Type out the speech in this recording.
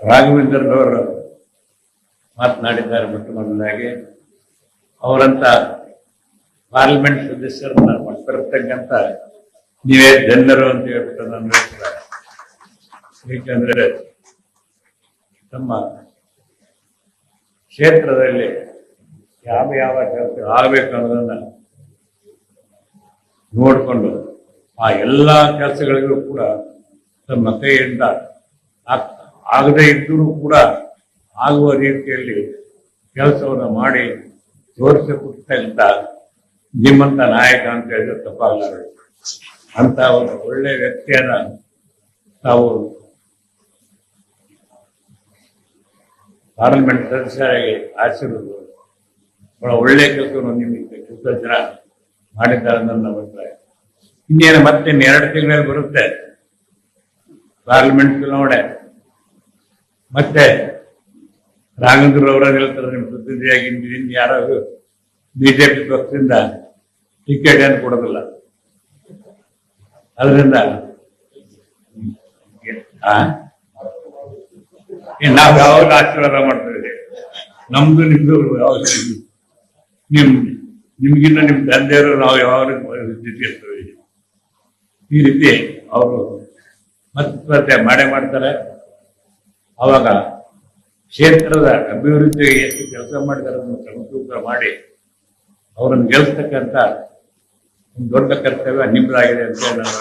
ರಾಘವೇಂದ್ರರವರು ಮಾತನಾಡಿದ್ದಾರೆ ಮೊಟ್ಟ ಮೊದಲಾಗಿ. ಅವರಂತ ಪಾರ್ಲಿಮೆಂಟ್ ಸದಸ್ಯರನ್ನ ಮಾಡ್ತಿರ್ತಕ್ಕಂಥ ನೀವೇ ಧನ್ಯರು ಅಂತ ಹೇಳ್ಬಿಟ್ಟು ನಾನು ಹೇಳ್ತಾರೆ ಏಕೆಂದ್ರೆ ತಮ್ಮ ಕ್ಷೇತ್ರದಲ್ಲಿ ಯಾವ ಯಾವ ಕೆಲಸ ಆಗಬೇಕು ಅನ್ನೋದನ್ನ ನೋಡಿಕೊಂಡು ಆ ಎಲ್ಲ ಕೆಲಸಗಳಿಗೂ ಕೂಡ ತಮ್ಮ ಕೈಯಿಂದ ಆಗ್- ಆಗದೇ ಇದ್ದರೂ ಕೂಡ ಆಗುವ ರೀತಿಯಲ್ಲಿ ಕೆಲಸವನ್ನು ಮಾಡಿ ತೋರಿಸಿಕೊಡ್ತಕ್ಕಂಥ ನಿಮ್ಮಂತ ನಾಯಕ ಅಂತ ಹೇಳಿದ್ರೆ ತಪ್ಪಾಗಲಾರದು ಅಂತ ಒಂದು ಒಳ್ಳೆ ವ್ಯಕ್ತಿಯನ್ನ ತಾವು ಪಾರ್ಲಿಮೆಂಟ್ ಸದಸ್ಯರಾಗಿ ಆಚರಿಸಿದ್ರು ಬಹಳ ಒಳ್ಳೆ ಕೆಲಸವನ್ನು ನಿಮಗೆ ಕೆಲಸ ಜನ ಮಾಡಿದ್ದಾರೆ ನನ್ನ ಅಭಿಪ್ರಾಯ. ಇನ್ನೇನು ಮತ್ತೆ ಎರಡು ತಿಂಗಳಲ್ಲಿ ಬರುತ್ತೆ? ಪಾರ್ಲಿಮೆಂಟ್ ಚುನಾವಣೆ. ಮತ್ತೆ ರಾಘವೇಂದ್ರ ಅವರ ಹೇಳ್ತಾರೆ ನಿಮ್ಮ ಪ್ರತಿನಿಧಿಯಾಗಿ ನಿನ್ನ ಯಾರು ಬಿಜೆಪಿ ಪಕ್ಷದಿಂದ ಟಿಕೆಟ್ ಏನು ಕೊಡೋದಿಲ್ಲ. ಅದರಿಂದ ನಾವು ಯಾವಾಗ ಆಶೀರ್ವಾದ ಮಾಡ್ತಿದ್ದೀವಿ ನಮ್ದು, ನಿಮ್ದು, ಯಾವಾಗ ನಿಮ್, ನಿಮ್ಗಿನ್ನ ನಿಮ್ ತಂದೆಯವರು ನಾವು ಯಾವಾಗ ಜೊತೆ ಈ ರೀತಿ ಅವರು ಮತ್ತೆ ಮಾಡೇ ಮಾಡ್ತಾರೆ. ಅವಾಗ ಕ್ಷೇತ್ರದ ಅಭಿವೃದ್ಧಿಗೆ ಎಷ್ಟು ಕೆಲಸ ಮಾಡಿದ್ದಾರೆ ಕ್ರಮಸೂತ್ರ ಮಾಡಿ ಅವರನ್ನು ಗೆಲ್ಲಿಸ್ತಕ್ಕಂಥ ಒಂದು ದೊಡ್ಡ ಕರ್ತವ್ಯ ನಿಮ್ಮದಾಗಿದೆ ಅಂತ ನಾನು.